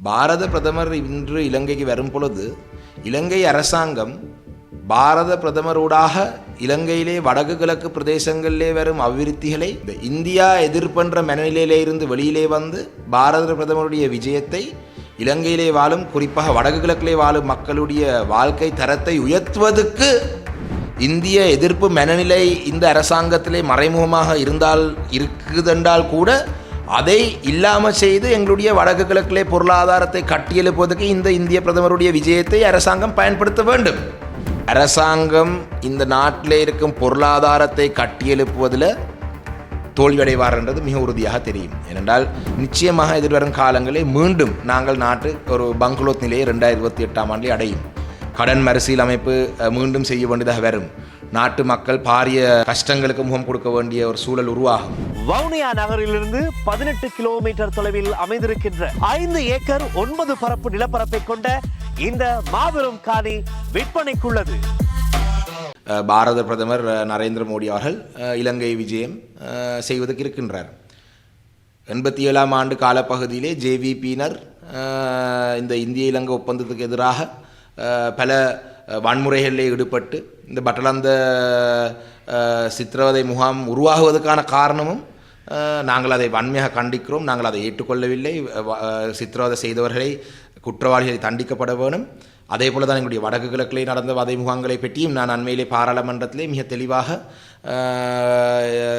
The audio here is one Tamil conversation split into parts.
பாரத பிரதமர் இன்று இலங்கைக்கு வரும் பொழுது இலங்கை அரசாங்கம் பாரத பிரதமரோடாக இலங்கையிலே வடக்கு கிழக்கு பிரதேசங்களிலே வரும் அபிவிருத்திகளை இந்த இந்தியா எதிர்ப்பென்ற மனநிலையிலே இருந்து வெளியிலே வந்து பாரத பிரதமருடைய விஜயத்தை இலங்கையிலே வாழும் குறிப்பாக வடக்கு கிழக்கிலே வாழும் மக்களுடைய வாழ்க்கை தரத்தை உயர்த்துவதற்கு இந்திய எதிர்ப்பு மனநிலை இந்த அரசாங்கத்திலே மறைமுகமாக இருந்தால் இருக்குதென்றால் கூட அதை இல்லாமல் செய்து எங்களுடைய வடக்கு கிழக்கிலே பொருளாதாரத்தை கட்டியெழுப்புவதற்கு இந்த இந்திய பிரதமருடைய விஜயத்தை அரசாங்கம் பயன்படுத்த வேண்டும். அரசாங்கம் இந்த நாட்டில் இருக்கும் பொருளாதாரத்தை கட்டியெழுப்புவதில் தோல்வியடைவார்ன்றது மிக உறுதியாக தெரியும். ஏனென்றால் நிச்சயமாக எதிர்வரும் காலங்களில் மீண்டும் நாங்கள் நாட்டு ஒரு பங்களோத் நிலையை ரெண்டாயிரத்தி இருபத்தி எட்டாம் ஆண்டில் அடையும். கடன் மறுசீலமைப்பு மீண்டும் செய்ய வேண்டியதாக வரும். நாட்டு மக்கள் பாரிய கஷ்டங்களுக்கு முகம் கொடுக்க வேண்டிய ஒரு சூழல் உருவாகும். வவுனியா நகரிலிருந்து பதினெட்டு கிலோமீட்டர் தொலைவில் அமைந்திருக்கின்ற ஐந்து ஏக்கர் ஒன்பது பரப்பு நிலப்பரப்பை கொண்ட இந்த மாபெரும் காணி விற்பனைக்குள்ளது. பாரத பிரதமர் நரேந்திர மோடி அவர்கள் இலங்கை விஜயம் செய்வதற்கு இருக்கின்றார். எண்பத்தி ஏழாம் ஆண்டு காலப்பகுதியிலே ஜேவிபியினர் இந்த இந்திய இலங்கை ஒப்பந்தத்துக்கு எதிராக பல வன்முறைகளிலே ஈடுபட்டு இந்த பட்டலந்த சித்திரவதை முகாம் உருவாகுவதற்கான காரணமும் நாங்கள் அதை வன்மையாக கண்டிக்கிறோம். நாங்கள் அதை ஏற்றுக்கொள்ளவில்லை. வ- சித்திரவதை செய்தவர்களை குற்றவாளிகளை தண்டிக்கப்பட வேணும். அதே போல தான் எங்களுடைய வடக்கு கிழக்கிலே நடந்த வதை முகாங்களை பற்றியும் நான் அண்மையிலே பாராளுமன்றத்திலே மிக தெளிவாக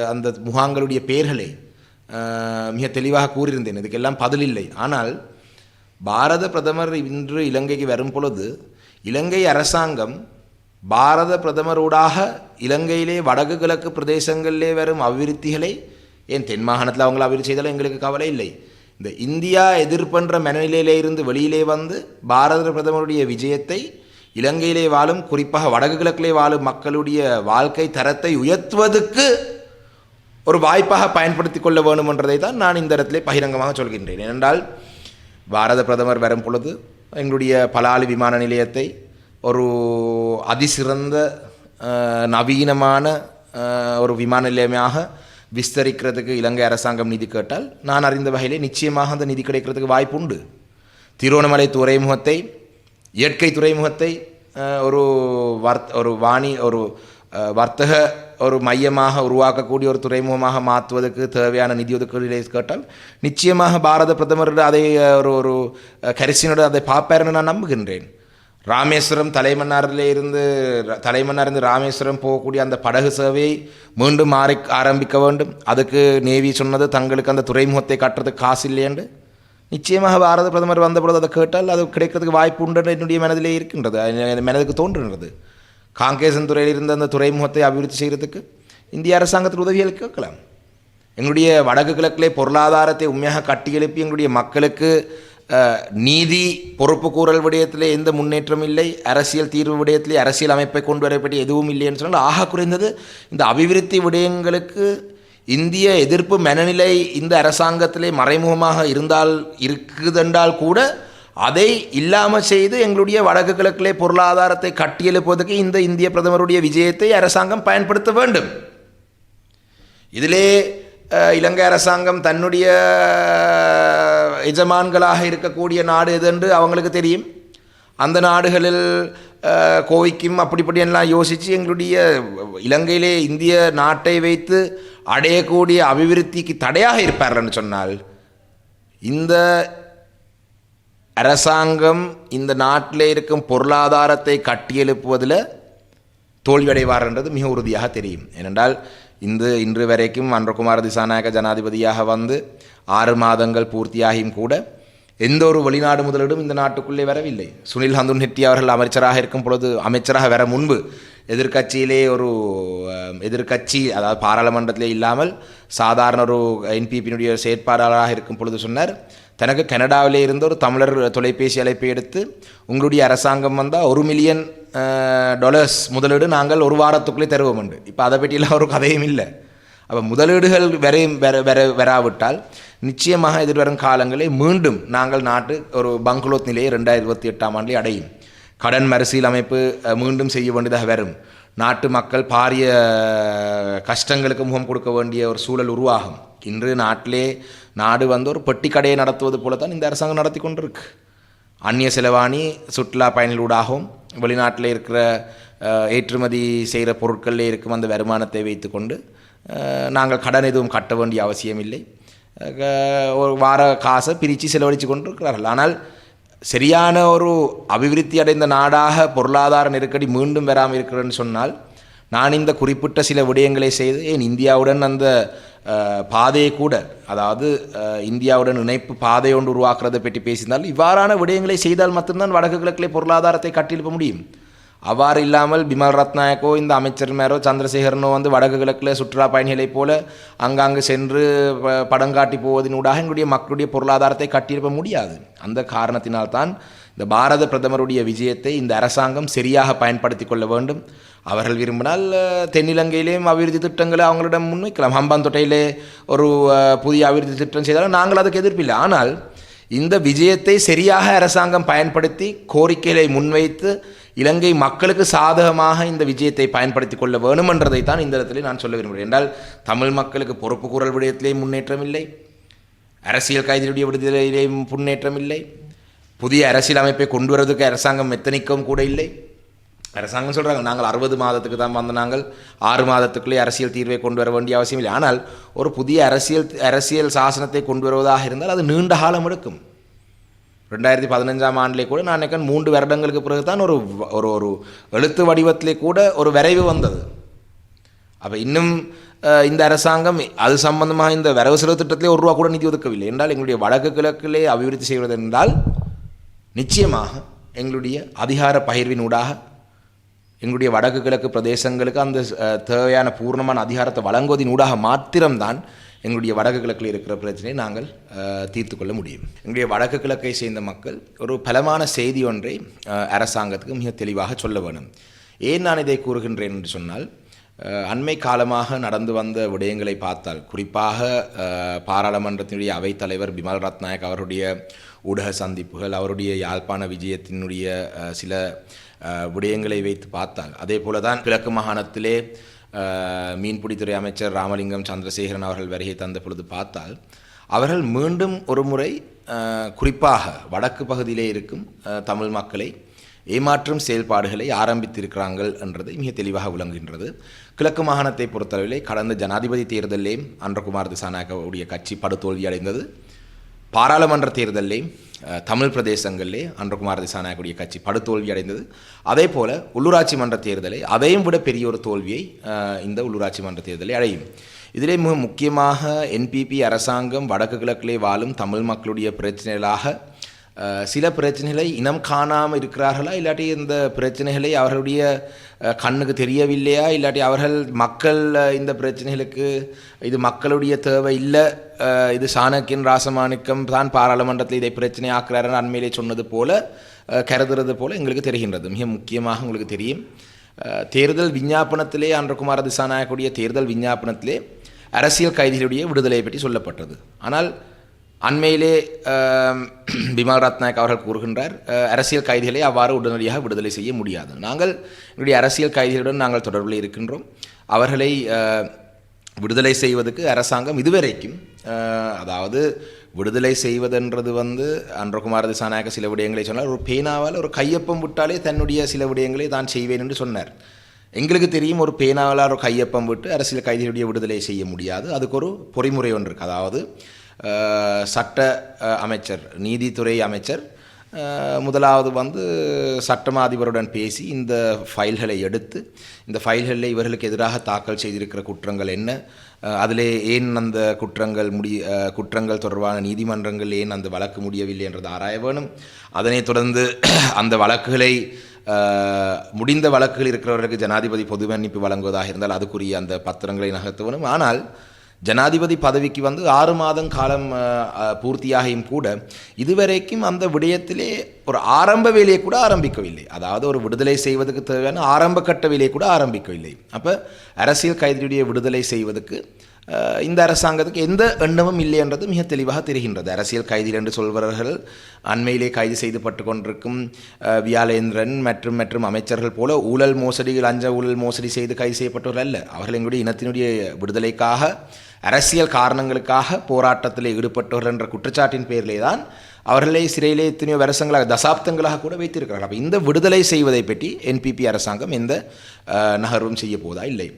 அந்த முகாங்களுடைய பெயர்களை மிக தெளிவாக கூறியிருந்தேன். இதுக்கெல்லாம் பதில் இல்லை. ஆனால் பாரத பிரதமர் இன்று இலங்கைக்கு வரும் பொழுது இலங்கை அரசாங்கம் பாரத பிரதமரூடாக இலங்கையிலே வடக்கு கிழக்கு பிரதேசங்களிலே வரும் அபிவிருத்திகளை ஏன் தென் மாகாணத்தில் அவங்கள அபிவிருத்தி செய்தாலும் எங்களுக்கு கவலை இல்லை. இந்த இந்தியா எதிர்ப்பென்ற மனநிலையிலே இருந்து வெளியிலே வந்து பாரத பிரதமருடைய விஜயத்தை இலங்கையிலே வாழும் குறிப்பாக வடக்கு கிழக்கிலே வாழும் மக்களுடைய வாழ்க்கை தரத்தை உயர்த்துவதற்கு ஒரு வாய்ப்பாக பயன்படுத்தி கொள்ள வேண்டும் என்றதை தான் நான் இந்த இடத்திலே பகிரங்கமாக சொல்கின்றேன். ஏனென்றால் பாரத பிரதமர் வரும் பொழுது எங்களுடைய பலாலி விமான நிலையத்தை ஒரு அதிசிறந்த நவீனமான ஒரு விமான நிலையமாக விஸ்தரிக்கிறதுக்கு இலங்கை அரசாங்கம் நிதி கேட்டால் நான் அறிந்த வகையிலே நிச்சயமாக அந்த நிதி கிடைக்கிறதுக்கு வாய்ப்பு உண்டு. திருவண்ணாமலை துறைமுகத்தை இயற்கை துறைமுகத்தை ஒரு வர்த் ஒரு வாணி ஒரு வர்த்தக ஒரு மையமாக உருவாக்கக்கூடிய ஒரு துறைமுகமாக மாற்றுவதற்கு தேவையான நிதி ஒதுக்கீடுகளை கேட்டால் நிச்சயமாக பாரத பிரதமர் அதை ஒரு ஒரு கரிசினோடு அதை அதை பார்ப்பாருன்னு நான் நம்புகின்றேன். ராமேஸ்வரம் தலைமன்னாரிலே இருந்து தலைமன்னாரிலிருந்து ராமேஸ்வரம் போகக்கூடிய அந்த படகு சேவையை மீண்டும் மாறி ஆரம்பிக்க வேண்டும். அதுக்கு நேவி சொன்னது தங்களுக்கு அந்த துறைமுகத்தை கட்டுறதுக்கு காசு இல்லையண்டு நிச்சயமாக பாரத பிரதமர் வந்தபொழுது அதை கேட்டால் அது கிடைக்கிறதுக்கு வாய்ப்பு உண்டு என்னுடைய மனதிலே இருக்கின்றது. மனதுக்கு தோன்றுகின்றது. காங்கேசன் துறையில் இருந்த அந்த துறைமுகத்தை அபிவிருத்தி செய்கிறதுக்கு இந்திய அரசாங்கத்தில் உதவிகள் கேட்கலாம். எங்களுடைய வடக்கு கிழக்கிலே பொருளாதாரத்தை உண்மையாக கட்டியெழுப்பி எங்களுடைய மக்களுக்கு நீதி பொறுப்பு கூறல் விடயத்திலே எந்த முன்னேற்றம் இல்லை. அரசியல் தீர்வு விடயத்திலே அரசியல் அமைப்பை கொண்டு வரப்பட்டு எதுவும் இல்லைன்னு சொன்னால் ஆக குறைந்தது இந்த அபிவிருத்தி விடயங்களுக்கு இந்திய எதிர்ப்பு மனநிலை இந்த அரசாங்கத்திலே மறைமுகமாக இருந்தால் இருக்குதென்றால் கூட அதை இல்லாமல் செய்து எங்களுடைய வடக்கு கிழக்கிலே பொருளாதாரத்தை கட்டியெழுப்புவதற்கு இந்த இந்திய பிரதமருடைய விஜயத்தை அரசாங்கம் பயன்படுத்த வேண்டும். இதிலே இலங்கை அரசாங்கம் தன்னுடைய எஜமான்களாக இருக்கக்கூடிய நாடு எது என்று அவங்களுக்கு தெரியும். அந்த நாடுகளில் கோவிக்கும் அப்படிப்படி எல்லாம் யோசித்து எங்களுடைய இலங்கையிலே இந்திய நாட்டை வைத்து அடையக்கூடிய அபிவிருத்திக்கு தடையாக இருப்பார்கள்னு சொன்னால் இந்த அரசாங்கம் இந்த நாட்டில் இருக்கும் பொருளாதாரத்தை கட்டியெழுப்புவதில் தோல்வியடைவார்ன்றது மிக உறுதியாக தெரியும். ஏனென்றால் இந்த இன்று வரைக்கும் அன்றகுமார் திசாநாயக ஜனாதிபதியாக வந்து ஆறு மாதங்கள் பூர்த்தியாகியும் கூட எந்த ஒரு வெளிநாடு முதலிடும் இந்த நாட்டுக்குள்ளே வரவில்லை. சுனில் ஹந்துன் ஹெட்டி அவர்கள் அமைச்சராக இருக்கும் பொழுது அமைச்சராக வர முன்பு எதிர்கட்சியிலே ஒரு எதிர்கட்சி எதிர்க்கட்சி அதாவது பாராளுமன்றத்திலே இல்லாமல் சாதாரண ஒரு என்பிபியினுடைய செயற்பாளராக இருக்கும் பொழுது சொன்னார் தனக்கு கனடாவிலே இருந்து ஒரு தமிழர் தொலைபேசி அழைப்பை எடுத்து உங்களுடைய அரசாங்கம் வந்தால் ஒரு மில்லியன் டாலர்ஸ் முதலீடு நாங்கள் ஒரு வாரத்துக்குள்ளே தருவோம் உண்டு இப்போ அதை பற்றியெல்லாம் ஒரு கதையும் இல்லை. அப்போ முதலீடுகள் வரையும் வர வர வராவிட்டால் நிச்சயமாக எதிர்வரும் காலங்களில் மீண்டும் நாங்கள் நாட்டு ஒரு பங்களோத் நிலையை ரெண்டாயிரத்தி இருபத்தி எட்டாம் ஆண்டில் அடையும். கடன் மறுசீலமைப்பு மீண்டும் செய்ய வேண்டியதாக வரும். நாட்டு மக்கள் பாரிய கஷ்டங்களுக்கு முகம் கொடுக்க வேண்டிய ஒரு சூழல் உருவாகும். இன்று நாட்டிலே நாடு வந்து ஒரு பெட்டி கடையை நடத்துவது போல தான் இந்த அரசாங்கம் நடத்தி கொண்டிருக்கு. அந்நிய செலவாணி சுற்றுலா பயணிகளூடாகவும் வெளிநாட்டில் இருக்கிற ஏற்றுமதி செய்கிற பொருட்களில் இருக்கும் அந்த வருமானத்தை வைத்துக்கொண்டு நாங்கள் கடன் எதுவும் கட்ட வேண்டிய அவசியம் இல்லை ஒரு வார காசை பிரித்து செலவழித்து கொண்டிருக்கிறார்கள். ஆனால் சரியான ஒரு அபிவிருத்தி அடைந்த நாடாக பொருளாதார நெருக்கடி மீண்டும் வராமல் இருக்கிறேன்னு சொன்னால் நான் இந்த குறிப்பிட்ட சில விடயங்களை செய்து ஏன் இந்தியாவுடன் அந்த பாதையை கூட அதாவது இந்தியாவுடன் இணைப்பு பாதை ஒன்று உருவாக்குறதை பற்றி பேசியிருந்தால் இவ்வாறான விடயங்களை செய்தால் மட்டும்தான் வடக்கு கிழக்கிலே பொருளாதாரத்தை கட்டியெழுப்ப முடியும். அவ்வாறு இல்லாமல் பிமல் ரத்நாயக்கோ இந்த அமைச்சர் மேரோ சந்திரசேகரனோ வந்து வடக்கு கிழக்கில் சுற்றுலா பயணிகளைப் போல அங்காங்கு சென்று ப- படம் காட்டி போவதனூடாக எங்களுடைய மக்களுடைய பொருளாதாரத்தை கட்டியிருப்ப முடியாது. அந்த காரணத்தினால்தான் இந்த பாரத பிரதமருடைய விஜயத்தை இந்த அரசாங்கம் சரியாக பயன்படுத்தி கொள்ள வேண்டும். அவர்கள் விரும்பினால் தென்னிலங்கையிலேயும் அபிவிருத்தி திட்டங்களை அவங்களிடம் முன்வைக்கலாம். ஹம்பாந்தொட்டையிலே ஒரு புதிய அபிவிருத்தி திட்டம் செய்தாலும் நாங்கள் அதுக்கு எதிர்ப்பில்லை ஆனால் இந்த விஜயத்தை சரியாக அரசாங்கம் பயன்படுத்தி கோரிக்கைகளை முன்வைத்து இலங்கை மக்களுக்கு சாதகமாக இந்த விஜயத்தை பயன்படுத்தி கொள்ள வேணுமென்றதை தான் இந்த இடத்துல நான் சொல்ல விரும்புகிறேன். என்றால் தமிழ் மக்களுக்கு பொறுப்பு கூறல் விடயத்திலே முன்னேற்றம் இல்லை அரசியல் கைதிகளுடைய விடுதலையிலே முன்னேற்றம் இல்லை புதிய அரசியல் அமைப்பை கொண்டு வரதுக்கு அரசாங்கம் எத்தனைக்கும் கூட இல்லை. அரசாங்கம் சொல்கிறாங்க நாங்கள் அறுபது மாதத்துக்கு தான் வந்த நாங்கள். ஆறு மாதத்துக்குள்ளே அரசியல் தீர்வை கொண்டு வர வேண்டிய அவசியம் இல்லை ஆனால் ஒரு புதிய அரசியல் அரசியல் சாசனத்தை கொண்டு வருவதாக இருந்தால் அது நீண்ட காலம் எடுக்கும். ரெண்டாயிரத்தி பதினஞ்சாம் ஆண்டிலே கூட நான் நினைக்கிறேன் மூன்று வருடங்களுக்கு பிறகு தான் ஒரு ஒரு ஒரு எழுத்து வடிவத்திலே கூட ஒரு விரைவு வந்தது. அப்போ இன்னும் இந்த அரசாங்கம் அது சம்பந்தமாக இந்த வரவு செலவு திட்டத்திலே ஒரு ரூபா கூட நிதி ஒதுக்கவில்லை என்றால் எங்களுடைய வடக்கு கிழக்கிலே அபிவிருத்தி செய்வது என்றால் நிச்சயமாக எங்களுடைய அதிகார பகிர்வின் ஊடாக எங்களுடைய வடக்கு கிழக்கு பிரதேசங்களுக்கு அந்த தேவையான பூர்ணமான அதிகாரத்தை வழங்குவதின் ஊடாக மாத்திரம்தான் எங்களுடைய வடக்கு கிழக்கில் இருக்கிற பிரச்சனையை நாங்கள் தீர்த்து கொள்ள முடியும். எங்களுடைய வடக்கு கிழக்கை சேர்ந்த மக்கள் ஒரு பலமான செய்தி ஒன்றை அரசாங்கத்துக்கு மிக தெளிவாக சொல்ல வேணும். ஏன் நான் இதை கூறுகின்றேன் என்று சொன்னால் அண்மை காலமாக நடந்து வந்த விடயங்களை பார்த்தால் குறிப்பாக பாராளுமன்றத்தினுடைய பாராளுமன்றத்தினுடைய அவைத்தலைவர் பிமல் ரத்நாயக் அவருடைய ஊடக சந்திப்புகள் அவருடைய யாழ்ப்பாண விஜயத்தினுடைய சில விடயங்களை வைத்து பார்த்தால் அதே போல தான் கிழக்கு மாகாணத்திலே மீன்பிடித்துறை அமைச்சர் ராமலிங்கம் சந்திரசேகரன் அவர்கள் வருகை தந்த பொழுது பார்த்தால் அவர்கள் மீண்டும் ஒரு முறை குறிப்பாக வடக்கு பகுதியிலே இருக்கும் தமிழ் மக்களை ஏமாற்றும் செயல்பாடுகளை ஆரம்பித்திருக்கிறார்கள் என்றதை மிக தெளிவாக விளங்குகின்றது. கிழக்கு மாகாணத்தை பொறுத்தளவிலே கடந்த ஜனாதிபதி தேர்தலிலே அன்றகுமார் திசாநாயக்கவுடைய கட்சி படுதோல்வி அடைந்தது பாராளுமன்ற தேர்தலிலே தமிழ் பிரதேசங்களிலே அன்றகுமார் திசாநாயக்குடைய கட்சி படுதோல்வி அடைந்தது. அதே போல உள்ளூராட்சி மன்ற தேர்தலை அதையும் விட பெரிய ஒரு தோல்வியை இந்த உள்ளூராட்சி மன்ற தேர்தலை அடையும். இதிலே மிக முக்கியமாக என்பிபி அரசாங்கம் வடக்கு கிழக்கிலே வாழும் தமிழ் மக்களுடைய பிரச்சனைகளாக சில பிரச்சனைகளை இனம் காணாமல் இருக்கிறார்களா? இல்லாட்டி இந்த பிரச்சனைகளை அவர்களுடைய கண்ணுக்கு தெரியவில்லையா? இல்லாட்டி அவர்கள் மக்கள் இந்த பிரச்சனைகளுக்கு இது மக்களுடைய தேவை இல்லை இது சாணக்கியன் ராசமாணிக்கம் தான் பாராளுமன்றத்தில் இதை பிரச்சனை ஆக்குறாருன்னு அண்மையிலே சொன்னது போல கருதுறது போல எங்களுக்கு தெரிகின்றது. மிக முக்கியமாக உங்களுக்கு தெரியும். தேர்தல் விஞ்ஞாபனத்திலே அன்றகுமார திசாநாயக்குடைய தேர்தல் விஞ்ஞாபனத்திலே அரசியல் கைதிகளுடைய விடுதலையை பற்றி சொல்லப்பட்டது. ஆனால் அண்மையிலே ஆம், பிமல் ரத்நாயக் அவர்கள் கூறுகின்றார் அரசியல் கைதிகளை அவ்வாறு உடனடியாக விடுதலை செய்ய முடியாது. நாங்கள் எங்களுடைய அரசியல் கைதிகளுடன் நாங்கள் தொடர்பில் இருக்கின்றோம். அவர்களை விடுதலை செய்வதற்கு அரசாங்கம் இதுவரைக்கும் அதாவது விடுதலை செய்வதென்றது வந்து அன்றகுமார திசாநாயக சில விடயங்களை சொன்னார். ஒரு பேனாவால் ஒரு கையொப்பம் விட்டாலே தன்னுடைய சில விடயங்களை தான் செய்வேன் என்று சொன்னார். எங்களுக்கு தெரியும் ஒரு பேனாவால் ஒரு கையொப்பம் விட்டு அரசியல் கைதிகளுடைய விடுதலை செய்ய முடியாது. அதுக்கு ஒரு பொறிமுறை ஒன்று இருக்குது அதாவது சட்ட அமைச்சர் நீதித்துறை அமைச்சர் முதலாவது வந்து சட்டமா அதிபருடன் பேசி இந்த ஃபைல்களை எடுத்து இந்த ஃபைல்களில் இவர்களுக்கு எதிராக தாக்கல் செய்திருக்கிற குற்றங்கள் என்ன? அதிலே ஏன் அந்த குற்றங்கள் முடி குற்றங்கள் தொடர்பான நீதிமன்றங்கள் ஏன் அந்த வழக்கு முடியவில்லை என்றது ஆராய வேணும். அதனைத் தொடர்ந்து அந்த வழக்குகளை முடிந்த வழக்குகள் இருக்கிறவர்களுக்கு ஜனாதிபதி பொது மன்னிப்பு வழங்குவதாக இருந்தால் அதுக்குரிய அந்த பத்திரங்களை நகர்த்த வேணும். ஆனால் ஜனாதிபதி பதவிக்கு வந்து ஆறு மாதம் காலம் பூர்த்தியாகியும் கூட இதுவரைக்கும் அந்த விடயத்திலே ஒரு ஆரம்ப வேலையை கூட ஆரம்பிக்கவில்லை. அதாவது ஒரு விடுதலை செய்வதற்கு தேவையான ஆரம்ப கட்ட வேலையை கூட ஆரம்பிக்கவில்லை. அப்போ அரசியல் கைதியுடைய விடுதலை செய்வதற்கு இந்த அரசாங்கத்துக்கு எந்த எண்ணமும் இல்லை என்றது மிக தெளிவாக தெரிகின்றது. அரசியல் கைதிகள் என்று சொல்பவர்கள் அண்மையிலே கைது செய்துபட்டு கொண்டிருக்கும் வியாலேந்திரன் மற்றும் மற்றும் அமைச்சர்கள் போல ஊழல் மோசடி லஞ்ச ஊழல் மோசடி செய்து கைது செய்யப்பட்டவர்கள் அல்ல. அவர்கள் எங்களுடைய இனத்தினுடைய விடுதலைக்காக அரசியல் காரணங்களுக்காக போராட்டத்தில் ஈடுபட்டவர்கள் என்ற குற்றச்சாட்டின் பேரிலே தான் அவர்களை சிறையிலே எத்தனையோ வருஷங்களாக தசாப்தங்களாக கூட வைத்திருக்கிறார்கள். அப்போ இந்த விடுதலை செய்வதை பற்றி என்பிபி அரசாங்கம் எந்த நகர்வும் செய்ய போதா இல்லை.